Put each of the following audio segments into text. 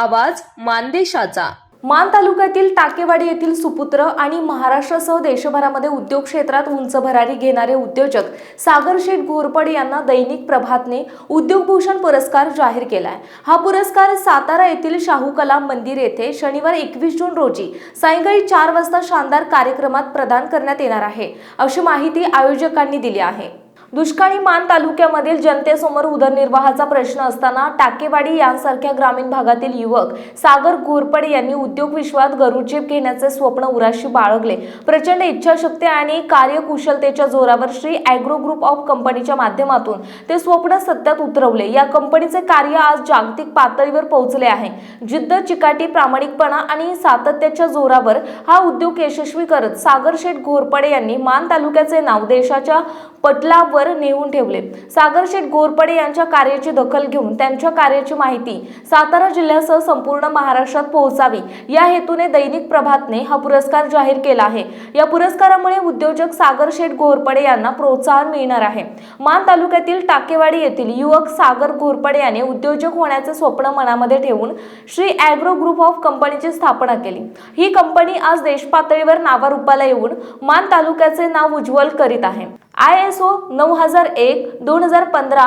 आवाज मानदेशाचा. मान तालुक्यातील टाकेवाडी येथील सुपुत्र आणि महाराष्ट्रासह देशभरामध्ये उद्योग क्षेत्रात उंच भरारी घेणारे उद्योजक सागर शेठ घोरपड यांना दैनिक प्रभातने उद्योगभूषण पुरस्कार जाहीर केलाय. हा पुरस्कार सातारा येथील शाहू कला मंदिर येथे शनिवार एकवीस जून रोजी सायंकाळी चार वाजता शानदार कार्यक्रमात प्रदान करण्यात येणार आहे अशी माहिती आयोजकांनी दिली आहे. दुष्काळी मान तालुक्यामधील जनतेसमोर उदरनिर्वाहाचा प्रश्न असताना टाकेवाडी यांसारख्या ग्रामीण भागातील युवक सागर घोरपडे यांनी उद्योग विश्वात गरुडजेप घेण्याचे स्वप्न उराशी बाळगले. प्रचंड इच्छाशक्ती आणि कार्यकुशलतेच्या जोरावर श्री अॅग्रो ग्रुप ऑफ कंपनीच्या माध्यमातून ते स्वप्न सत्यात उतरवले. या कंपनीचे कार्य आज जागतिक पातळीवर पोहोचले आहे. जिद्द चिकाटी प्रामाणिकपणा आणि सातत्याच्या जोरावर हा उद्योग यशस्वी करत सागर शेठ घोरपडे यांनी मान तालुक्याचे नाव देशाच्या पटलावर नेऊन ठेवले. सागरशेठ गोरपडे घोरपडे यांच्या कार्याची दखल घेऊन त्यांच्या कार्याची माहिती सातारा जिल्ह्यासह संपूर्ण महाराष्ट्रात पोहोचावी. या हेतूने दैनिक प्रभातने हा पुरस्कार जाहीर केला आहे. या पुरस्कारामुळे उद्योजक सागरशेठ गोरपडे घोरपडे यांना प्रोत्साहन मिळणार आहे. मान तालुक्यातील टाकेवाडी येथील युवक सागर घोरपडे याने उद्योजक होण्याचे स्वप्न मनामध्ये ठेवून श्री अॅग्रो ग्रुप ऑफ कंपनीची स्थापना केली. ही कंपनी आज देशपातळीवर नावारूपाला येऊन मान तालुक्याचे नाव उज्ज्वल करीत आहे. आय एस ओ नऊ हजार एक दोन हजार पंधरा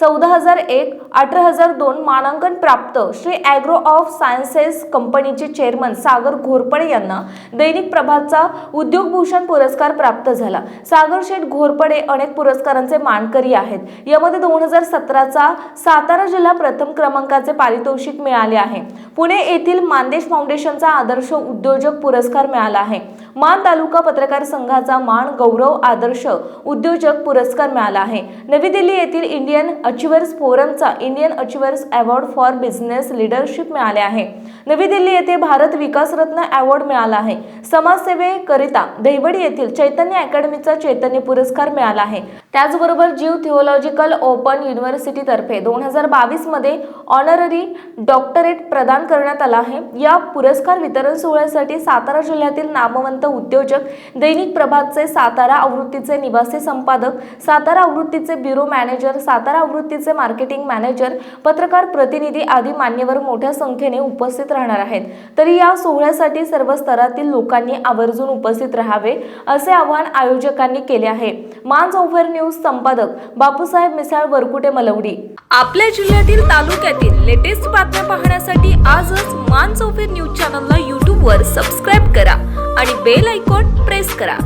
चौदा हजार एक अठरा हजार दोन मानांकन प्राप्त श्री ॲग्रो ऑफ सायन्सेस कंपनीचे चेअरमन सागर घोरपडे यांना दैनिक प्रभातचा उद्योगभूषण पुरस्कार प्राप्त झाला. सागर शेठ घोरपडे अनेक पुरस्कारांचे मानकरी आहेत. यामध्ये दोन हजार सतराचा सातारा जिल्हा प्रथम क्रमांकाचे पारितोषिक मिळाले आहे. पुणे येथील मानदेश फाउंडेशनचा आदर्श उद्योजक पुरस्कार मिळाला आहे. मान तालुका पत्रकार संघाचा मान गौरव आदर्श उद्योजक पुरस्कार मिळाला आहे. नवी दिल्ली येथील Indian achievers फोरमचा Indian achievers award for business leadership मिळाले आहे. नवी दिल्ली येथे भारत विकास रत्न अवॉर्ड मिळाला आहे. समाजसेवेकरिता दहिवडी येथील चैतन्य अकॅडमीचा चैतन्य पुरस्कार मिळाला आहे. त्याचबरोबर जीव थिओलॉजिकल ओपन युनिव्हर्सिटीतर्फे दोन हजार बावीसमध्ये ऑनररी डॉक्टरेट प्रदान करण्यात आला आहे. या पुरस्कार वितरण सोहळ्यासाठी सातारा जिल्ह्यातील नामवंत उद्योजक दैनिक प्रभातचे सातारा आवृत्तीचे निवासी संपादक सातारा आवृत्तीचे ब्युरो मॅनेजर सातारा आवृत्तीचे मार्केटिंग मॅनेजर पत्रकार प्रतिनिधी आदी मान्यवर मोठ्या संख्येने उपस्थित राहणार आहेत. तरी या सोहळ्यासाठी सर्व स्तरातील लोकांनी आवर्जून उपस्थित राहावे असे आवाहन आयोजकांनी केले आहे. मांज ओव्हर न्यूज संपादक बापूसाहेब मिसाळ वरकुटे मलवडी. आपल्या जिल्ह्यातील तालुक्यातील लेटेस्ट बातम्या पाहण्यासाठी आजच मांज ओव्हर न्यूज चॅनलला यूट्यूबवर सबस्क्राईब करा आणि बेल आयकॉन प्रेस करा.